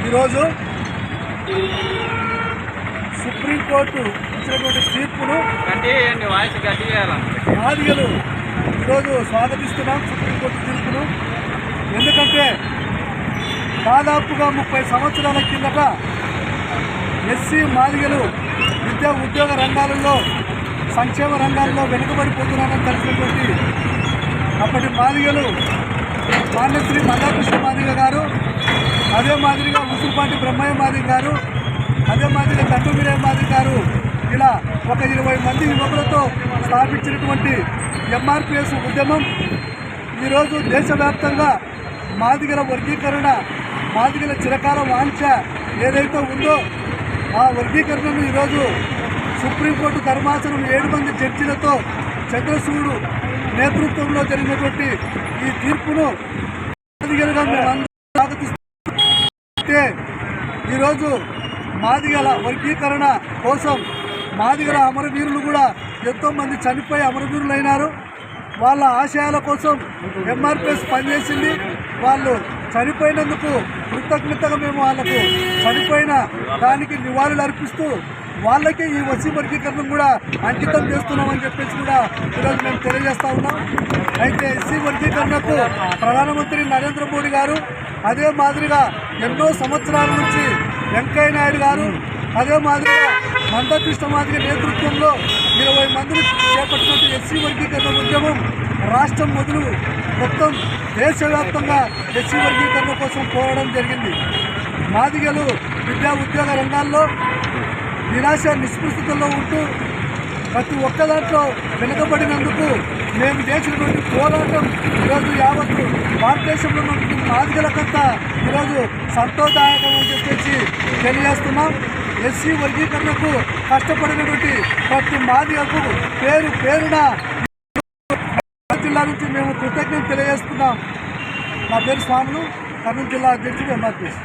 ఈరోజు సుప్రీంకోర్టు ఇచ్చినటువంటి తీర్పును ఆదిగలు ఈరోజు స్వాగతిస్తున్నాం సుప్రీంకోర్టు తీర్పును. ఎందుకంటే దాదాపుగా ముప్పై సంవత్సరాల కిందట ఎస్సీ మాదిగలు విద్యా ఉద్యోగ రంగాలలో సంక్షేమ రంగాల్లో వెనుకబడిపోతున్నారని తెలిసినటువంటి అప్పటి మాదిగలు మాన్యశ్రీ మల్లాకృష్ణ మాదిగ గారు అదే మాదిరిగా ఉసుపాటి బ్రహ్మయ్య మాదిగ గారు అదే మాదిరిగా దండు మాదిగ గారు ఇలా ఒక ఇరవై మంది యువకులతో స్థాపించినటువంటి ఎంఆర్పిఎస్ ఉద్యమం ఈరోజు దేశవ్యాప్తంగా మాదిగల వర్గీకరణ మాదిగల చిరకాల వాంఛ ఏదైతే ఉందో ఆ వర్గీకరణను ఈరోజు సుప్రీంకోర్టు ధర్మాసనం ఏడు మంది జడ్జిలతో చంద్రసూడు నేతృత్వంలో జరిగినటువంటి ఈ తీర్పును మాదిగలుగా మేమందరూ స్వాగతిస్తే ఈరోజు మాదిగల వర్గీకరణ కోసం మాదిగల అమరవీరులు కూడా ఎంతోమంది చనిపోయి అమరవీరులైనారు. వాళ్ళ ఆశయాల కోసం ఎంఆర్పిఎస్ పనిచేసింది. వాళ్ళు చనిపోయినందుకు కృతజ్ఞతగా మేము వాళ్ళకు చనిపోయిన దానికి నివాళులు అర్పిస్తూ వాళ్ళకి ఈ వసీ వర్గీకరణ కూడా అంకితం చేస్తున్నామని చెప్పేసి కూడా ఈరోజు మేము తెలియజేస్తా ఉన్నాం. అయితే ఎస్సీ వర్గీకరణకు ప్రధానమంత్రి నరేంద్ర మోడీ గారు అదే మాదిరిగా ఎన్నో సంవత్సరాల నుంచి వెంకయ్య నాయుడు గారు అదే మాదిరిగా మందకృష్ణ మాదిరి నేతృత్వంలో ఇరవై మందిని చేపట్టినటువంటి ఎస్సీ వర్గీకరణ ఉద్యమం రాష్ట్రం మొదలు మొత్తం దేశవ్యాప్తంగా ఎస్సీ వర్గీకరణ కోసం పోవడం జరిగింది. మాదిగలు విద్యా ఉద్యోగ రంగాల్లో నిరాశ నిస్పృష్టతలో ఉంటూ ప్రతి ఒక్క దాంట్లో వెనుకబడినందుకు మేము చేసినటువంటి పోరాటం ఈరోజు యావత్తు భారతదేశంలో ఉన్నటువంటి మాదిగలకంతా ఈరోజు సంతోషదాయకం అని చెప్పేసి తెలియజేస్తున్నాం. ఎస్సీ వర్గీకరణకు కష్టపడినటువంటి ప్రతి మాదిగకు పేరు పేరున జిల్లా నుంచి మేము కృతజ్ఞత తెలియజేస్తున్నాం. నా పేరు స్వాములు కర్నూలు జిల్లా అధ్యక్షుడు ఎంఆర్పీఎస్